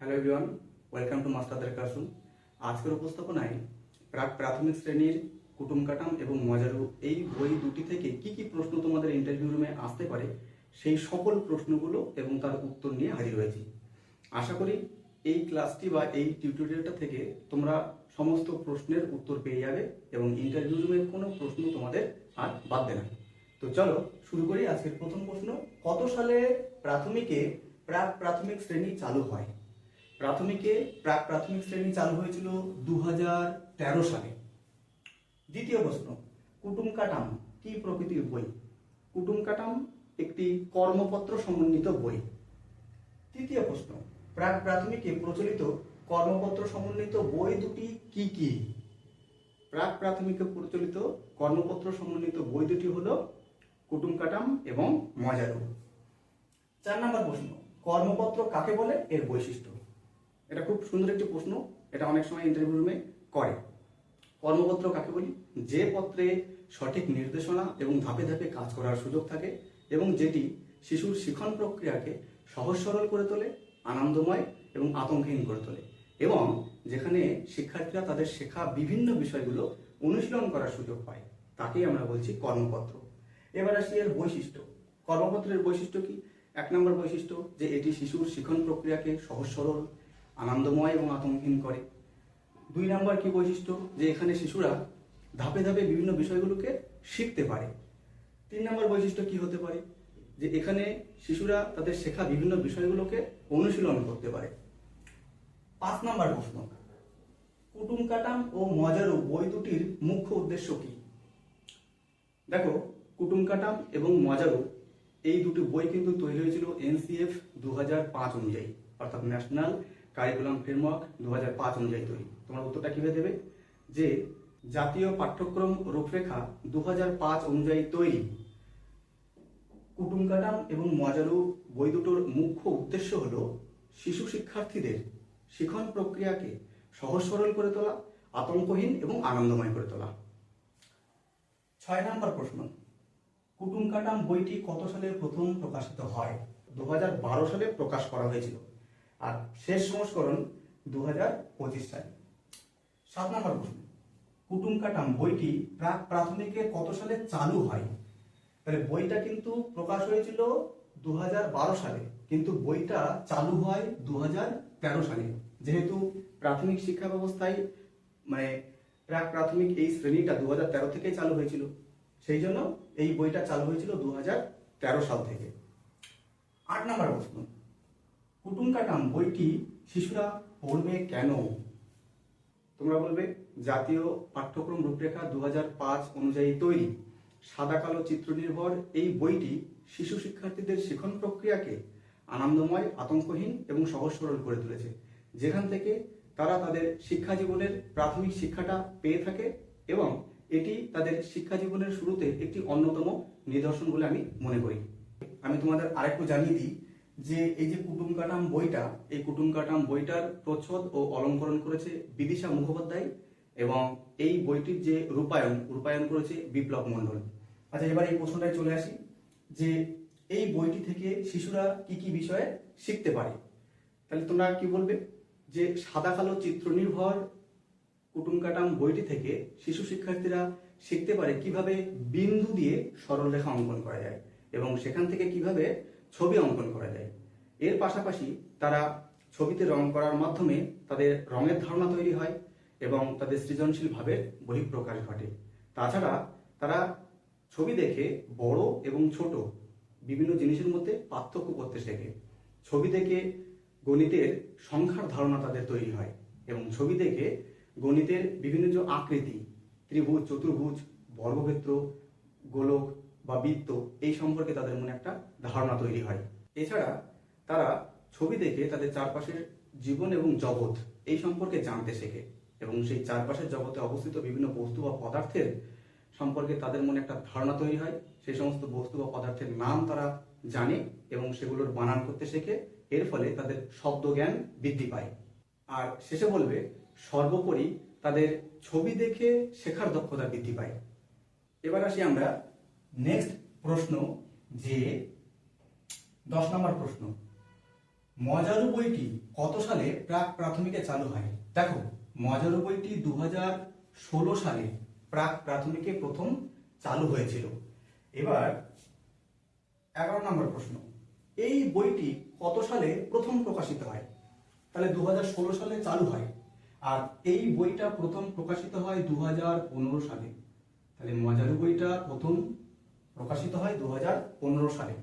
Hello everyone welcome to মাস্টারদের classroom আজকের উপস্থাপনায় প্রাক প্রাথমিক শ্রেণির কুটুম কাটাম এবং মজারু এই বই দুটি থেকে কি কি প্রশ্ন তোমাদের ইন্টারভিউ রুমে আসতে পারে, সেই সকল প্রশ্নগুলো এবং তার উত্তর নিয়ে হাজির হয়েছি। আশা করি এই ক্লাসটি বা এই টিউটোরিয়ালটা থেকে তোমরা সমস্ত প্রশ্নের উত্তর পেয়ে যাবে এবং ইন্টারভিউ রুমের কোনো প্রশ্ন তোমাদের আর বাদ না। তো চলো, শুরু করি আজকের প্রথম প্রশ্ন। কত সালে প্রাথমিকে প্রাক প্রাথমিক শ্রেণি চালু হয়? প্রাথমিকে প্রাক প্রাথমিক শ্রেণি চালু হয়েছিল দু হাজার তেরো সালে। দ্বিতীয় প্রশ্ন, কুটুম কাটাম কি প্রকৃতির বই? কুটুম কাটাম একটি কর্মপত্র সমন্বিত বই। তৃতীয় প্রশ্ন প্রাক প্রাথমিকে প্রচলিত কর্মপত্র সমন্বিত বই দুটি কি কি? প্রাক প্রাথমিকে প্রচলিত কর্মপত্র সমন্বিত বই দুটি হল কুটুম কাটাম এবং মজারু। চার নম্বর প্রশ্ন, কর্মপত্র কাকে বলে? এর বৈশিষ্ট্য। এটা খুব সুন্দর একটি প্রশ্ন, এটা অনেক সময় ইন্টারভিউ রুমে করে। কর্মপত্র কাকে বলি? যে পত্রে সঠিক নির্দেশনা এবং ধাপে ধাপে কাজ করার সুযোগ থাকে এবং যেটি শিশুর শিখন প্রক্রিয়াকে সহজ সরল করে তোলে, আনন্দময় এবং আতঙ্কহীন করে তোলে এবং যেখানে শিক্ষার্থীরা তাদের শেখা বিভিন্ন বিষয়গুলো অনুশীলন করার সুযোগ পায়, তাকেই আমরা বলছি কর্মপত্র। এবার আসি এর বৈশিষ্ট্য। কর্মপত্রের বৈশিষ্ট্য কি? এক নম্বর বৈশিষ্ট্য যে এটি শিশুর শিখন প্রক্রিয়াকে সহজ সরল আনন্দময় এবং আতঙ্কহীন করে। দুই নম্বর কি বৈশিষ্ট্য? যে এখানে শিশুরা ধাপে ধাপে বিভিন্ন বিষয়গুলোকে শিখতে পারে। তিন নম্বর বৈশিষ্ট্য কি হতে পারে? যে এখানে শিশুরা তাদের শেখা বিভিন্ন বিষয়গুলোকে অনুশীলন করতে পারে। পাঁচ নম্বর প্রশ্ন। কুটুম কাটাম ও মজারু বই দুটির মুখ্য উদ্দেশ্য কি? দেখো, কুটুম কাটাম এবং মজারু এই দুটি বই কিন্তু তৈরি হয়েছিল এনসিএফ দু হাজার পাঁচ অনুযায়ী, অর্থাৎ ন্যাশনাল কারিকুলাম ফ্রেমওয়ার্ক দু হাজার পাঁচ অনুযায়ী তৈরি। তোমরা উত্তরটা কীভাবে দেবে যে জাতীয় পাঠ্যক্রম রূপরেখা দু হাজার পাঁচ অনুযায়ী তৈরি। কুটুম কাটাম এবং মজারু বই দুটোর মুখ্য উদ্দেশ্য হলো শিশু শিক্ষার্থীদের শিখন প্রক্রিয়াকে সহজ সরল করে তোলা, আতঙ্কহীন এবং আনন্দময় করে তোলা। ছয় নম্বর প্রশ্ন কুটুমকাটাম বইটি কত সালে প্রথম প্রকাশিত হয়? দু হাজার বারো সালে প্রকাশ করা হয়েছিল। আর শেষ সংস্করণ দু হাজার পঁচিশ সালে সাত নম্বর প্রশ্ন। কুটুম কাটাম বইটি প্রাক প্রাথমিকে কত সালে চালু হয়? তাহলে বইটা কিন্তু প্রকাশ হয়েছিল দু হাজার বারো সালে, কিন্তু বইটা চালু হয় দু হাজার তেরো সালে। যেহেতু প্রাথমিক শিক্ষা ব্যবস্থায় মানে প্রাক প্রাথমিক এই শ্রেণীটা দু হাজার তেরো থেকে চালু হয়েছিল, সেই জন্য এই বইটা চালু হয়েছিল দু হাজার তেরো সাল থেকে। আট নম্বর প্রশ্ন। কুটুম কাটাম বইটি শিশুরা পড়বে কেন? তোমরা বলবে, জাতীয় পাঠ্যক্রম রূপরেখা দু হাজার পাঁচ অনুযায়ী তৈরি। সাদা কালো চিত্র নির্ভর এই বইটি শিশু শিক্ষার্থীদের শিখন প্রক্রিয়াকে আনন্দময়, আতঙ্কহীন এবং সহজ সরল করে তুলেছে। যেখান থেকে তারা তাদের শিক্ষা জীবনের প্রাথমিক শিক্ষাটা পেয়ে থাকে এবং এটি তাদের শিক্ষা জীবনের শুরুতে একটি অন্যতম নিদর্শন বলে আমি মনে করি। আমি তোমাদের আরেকটু জানিয়ে দিই যে এই যে কুটুম কাটাম বইটা, এই কুটুম কাটাম বইটার প্রচ্ছদ ও অলঙ্করণ করেছে বিদিশা মুখোপাধ্যায় এবং এই বইটির যে রূপায়ণ রূপায়ণ করেছে বিপ্লব মণ্ডল। আচ্ছা এবার এই প্রশ্নটায় চলে আসি যে এই বইটি থেকে শিশুরা কি কি বিষয়ে শিখতে পারে? তাহলে তোমরা কি বলবে? যে সাদা কালো চিত্র নির্ভর কুটুম কাটাম বইটি থেকে শিশু শিক্ষার্থীরা শিখতে পারে কীভাবে বিন্দু দিয়ে সরলরেখা অঙ্কন করা যায় এবং সেখান থেকে কীভাবে ছবি অঙ্কন করা যায়। এর পাশাপাশি তারা ছবিতে রং করার মাধ্যমে তাদের রঙের ধারণা তৈরি হয় এবং তাদের সৃজনশীল ভাবের বহিঃপ্রকাশ ঘটে। তাছাড়া তারা ছবি দেখে বড় এবং ছোট বিভিন্ন জিনিসের মধ্যে পার্থক্য করতে শেখে। ছবি দেখে গণিতের সংখ্যার ধারণা তাদের তৈরি হয় এবং ছবি দেখে গণিতের বিভিন্ন যে আকৃতি, ত্রিভুজ, চতুর্ভুজ, বর্গক্ষেত্র, গোলক বা বৃত্ত, এই সম্পর্কে তাদের মনে একটা ধারণা তৈরি হয়। এছাড়া তারা ছবি দেখে তাদের চারপাশের জীবন এবং জগৎ এই সম্পর্কে জানতে শেখে এবং সেই চারপাশের জগতে অবস্থিত বিভিন্ন বস্তু বা পদার্থের সম্পর্কে তাদের মনে একটা ধারণা তৈরি হয়। সেই সমস্ত বস্তু বা পদার্থের নাম তারা জানে এবং সেগুলোর বানান করতে শেখে। এর ফলে তাদের শব্দ জ্ঞান বৃদ্ধি পায়। আর শেষে বলবে, সর্বোপরি তাদের ছবি দেখে শেখার দক্ষতা বৃদ্ধি পায়। এবার আসি আমরা নেক্সট প্রশ্ন যে, দশ নম্বর প্রশ্ন। মজারু বইটি কত সালে প্রাক প্রাথমিকে চালু হয়? দেখো, মজারু বইটি দু ষোলো সালে প্রাক প্রাথমিকে প্রথম চালু হয়েছিল। এবার এগারো নম্বর প্রশ্ন। এই বইটি কত সালে প্রথম প্রকাশিত হয়? তাহলে দু হাজার ষোলো সালে চালু হয়। আর এই বইটা প্রথম প্রকাশিত হয় দু হাজার পনেরো সালে। তাহলে মজারু বইটা প্রথম প্রকাশিত হয় দু হাজার পনেরো সালে।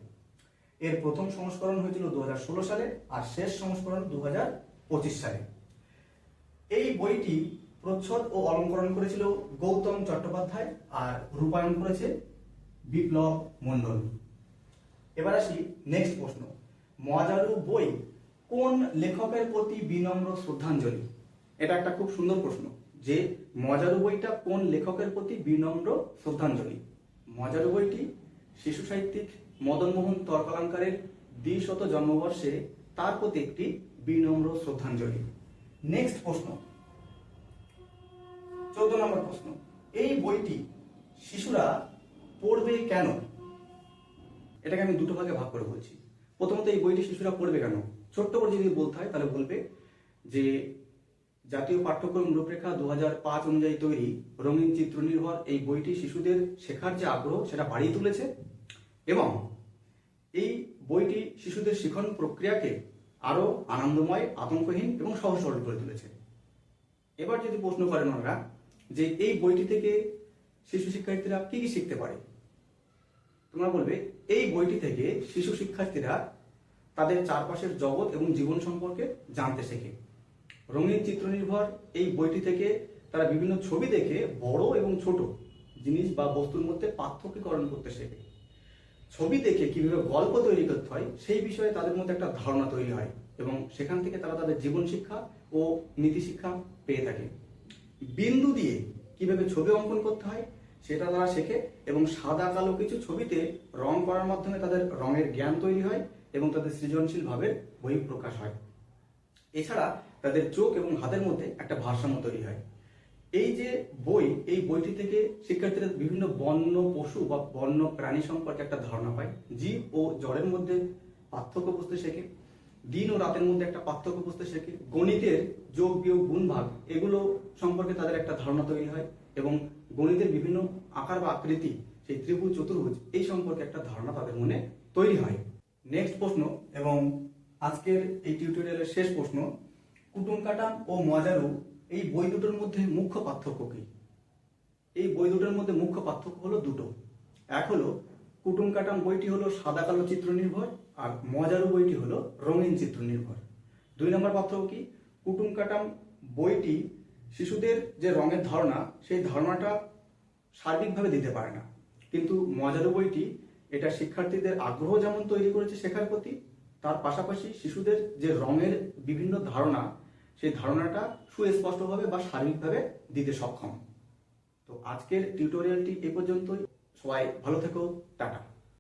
এর প্রথম সংস্করণ হয়েছিল দু হাজার ষোলো সালে আর শেষ সংস্করণ দু হাজার পঁচিশ সালে। এই বইটি প্রচ্ছদ ও অলঙ্করণ করেছিল গৌতম চট্টোপাধ্যায় আর রূপায়ণ করেছে বিপ্লব মণ্ডল। এবার আসি নেক্সট প্রশ্ন। মজারু বই কোন লেখকের প্রতি বিনম্র শ্রদ্ধাঞ্জলি? এটা একটা খুব সুন্দর প্রশ্ন যে মজারু বইটা কোন লেখকের প্রতি বিনম্র শ্রদ্ধাঞ্জলি? মজারু বইটি শিশু সাহিত্যিক মদনমোহন তর্কালঙ্কারের দ্বিশত জন্মবর্ষে তার প্রতি একটি বিনম্র শ্রদ্ধাঞ্জলি। নেক্সট প্রশ্ন। চোদ্দ নম্বর প্রশ্ন। এই বইটি শিশুরা পড়বে কেন? এটাকে আমি দুটো ভাগে ভাগ করে বলছি। প্রথমত এই বইটি শিশুরা পড়বে কেন? ছোট্ট করে যদি বলতে হয় তাহলে বলবে যে জাতীয় পাঠ্যক্রম রূপরেখা দু পাঁচ অনুযায়ী তৈরি রঙিন চিত্র নির্ভর এই বইটি শিশুদের শেখার যে আগ্রহ, সেটা বাড়িয়ে তুলেছে এবং এই বইটি শিশুদের শিখন প্রক্রিয়াকে আরও আনন্দময়, আতঙ্কহীন এবং সহজ সরল করে তুলেছে। এবার যদি প্রশ্ন করেন ওনারা যে এই বইটি থেকে শিশু শিক্ষার্থীরা কি কি শিখতে পারে? তোমরা বলবে, এই বইটি থেকে শিশু শিক্ষার্থীরা তাদের চারপাশের জগৎ এবং জীবন সম্পর্কে জানতে শেখে। রঙিন চিত্র নির্ভর এই বইটি থেকে তারা বিভিন্ন ছবি দেখে বড় এবং ছোট জিনিস বা বস্তুর মধ্যে পার্থক্যকরণ করতে শেখে। ছবি দেখে কীভাবে গল্প তৈরি করতে হয়, সেই বিষয়ে তাদের মধ্যে একটা ধারণা তৈরি হয় এবং সেখান থেকে তারা তাদের জীবন শিক্ষা ও নীতি শিক্ষা পেয়ে থাকে। বিন্দু দিয়ে কীভাবে ছবি অঙ্কন করতে হয়, সেটা তারা শেখে এবং সাদা কালো কিছু ছবিতে রং করার মাধ্যমে তাদের রঙের জ্ঞান তৈরি হয় এবং তাদের সৃজনশীল ভাবে বহিঃপ্রকাশ হয়। এছাড়া তাদের চোখ এবং হাতের মধ্যে একটা ভারসাম্য তৈরি হয়। এই যে বই, এই বইটি থেকে শিক্ষার্থীরা বিভিন্ন বন্য পশু বা বন্য প্রাণী সম্পর্কে একটা ধারণা পায়। জীব ও জড়ের মধ্যে পার্থক্য বুঝতে শেখে, দিন ও রাতের মধ্যে একটা পার্থক্য বুঝতে শেখে, গণিতের যোগ বিয়োগ গুণ ভাগ এগুলো সম্পর্কে তাদের একটা ধারণা তৈরি হয় এবং গণিতের বিভিন্ন আকার বা আকৃতি, সেই ত্রিভুজ, চতুর্ভুজ, এই সম্পর্কে একটা ধারণা তাদের মনে তৈরি হয়। নেক্সট প্রশ্ন এবং আজকের এই টিউটোরিয়ালের শেষ প্রশ্ন কুটুম কাটাম ও মজারু, এই বই দুটোর মধ্যে মুখ্য পার্থক্য কি? এই বই দুটোর মধ্যে মুখ্য পার্থক্য হলো দুটো। এক হলো, কুটুম কাটাম বইটি হলো সাদা কালো চিত্র নির্ভর আর মজারু বইটি হলো রঙিন চিত্র নির্ভর দুই নম্বর পার্থক্য কি? কুটুম কাটাম বইটি শিশুদের যে রঙের ধারণা, সেই ধারণাটা সার্বিকভাবে দিতে পারে না। কিন্তু মজারু বইটি এটা শিক্ষার্থীদের আগ্রহ যেমন তৈরি করেছে শেখার প্রতি, তার পাশাপাশি শিশুদের যে রঙের বিভিন্ন ধারণা সেই ধারণাটা সুস্পষ্টভাবে বা সার্বিকভাবে দিতে সক্ষম। তো আজকের টিউটোরিয়ালটি এ পর্যন্তই। সবাই ভালো থেকো। টাটা।